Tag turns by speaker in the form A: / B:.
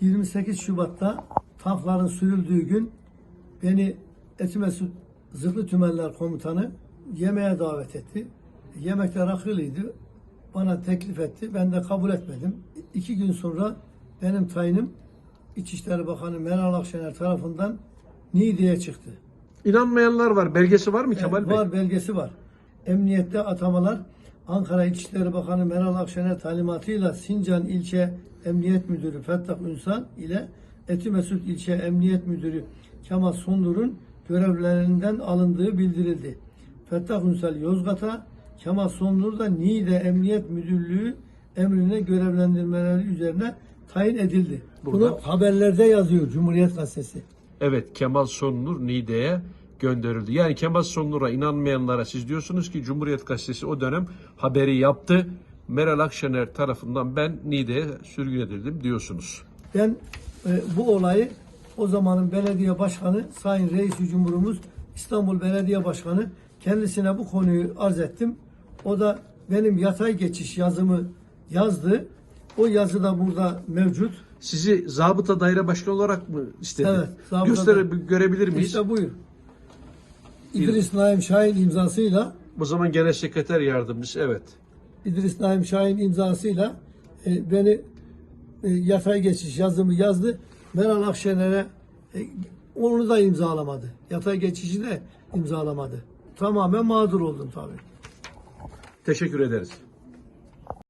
A: 28 Şubat'ta tankların sürüldüğü gün beni Etimesut Zırhlı Tümenler Komutanı yemeğe davet etti. Yemekler rakılıydı. Bana teklif etti. Ben de kabul etmedim. İki gün sonra benim tayinim İçişleri Bakanı Meral Akşener tarafından Niğde'ye çıktı.
B: İnanmayanlar var. Belgesi var mı Kemal Bey?
A: var belgesi var. Emniyette atamalar Ankara İçişleri Bakanı Meral Akşener talimatıyla Sincan İlçe Emniyet Müdürü Fettah Ünsal ile Etimesut İlçe Emniyet Müdürü Kemal Sondur'un görevlerinden alındığı bildirildi. Fettah Ünsal Yozgat'a, Kemal Sondur da Niğde Emniyet Müdürlüğü emrine görevlendirmeleri üzerine tayin edildi.
B: Burada-
A: Bunu haberlerde yazıyor Cumhuriyet Gazetesi.
B: Evet Kemal Sonur Niğde'ye gönderildi. Yani Kemal Sonur'a inanmayanlara siz diyorsunuz ki Cumhuriyet Gazetesi o dönem haberi yaptı. Meral Akşener tarafından ben Niğde'ye sürgün edildim diyorsunuz.
A: Ben e, bu olayı o zamanın belediye başkanı Sayın Reis Cumhurumuz İstanbul Belediye Başkanı kendisine bu konuyu arz ettim. O da benim yatay geçiş yazımı yazdı. O yazı da burada mevcut.
B: Sizi zabıta daire başkanı olarak mı istedi?
A: Evet, zabıta da-
B: görebilir miyiz?
A: İşte buyur. İdris Naim Şahin imzasıyla
B: O zaman genel sekreter yardımcısı evet.
A: İdris Naim Şahin imzasıyla e, beni e, yatay geçiş yazımı yazdı. Meral Akşener'e e, onu da imzalamadı. Yatay geçişi de imzalamadı. Tamamen mağdur oldum tabii.
B: Teşekkür ederiz.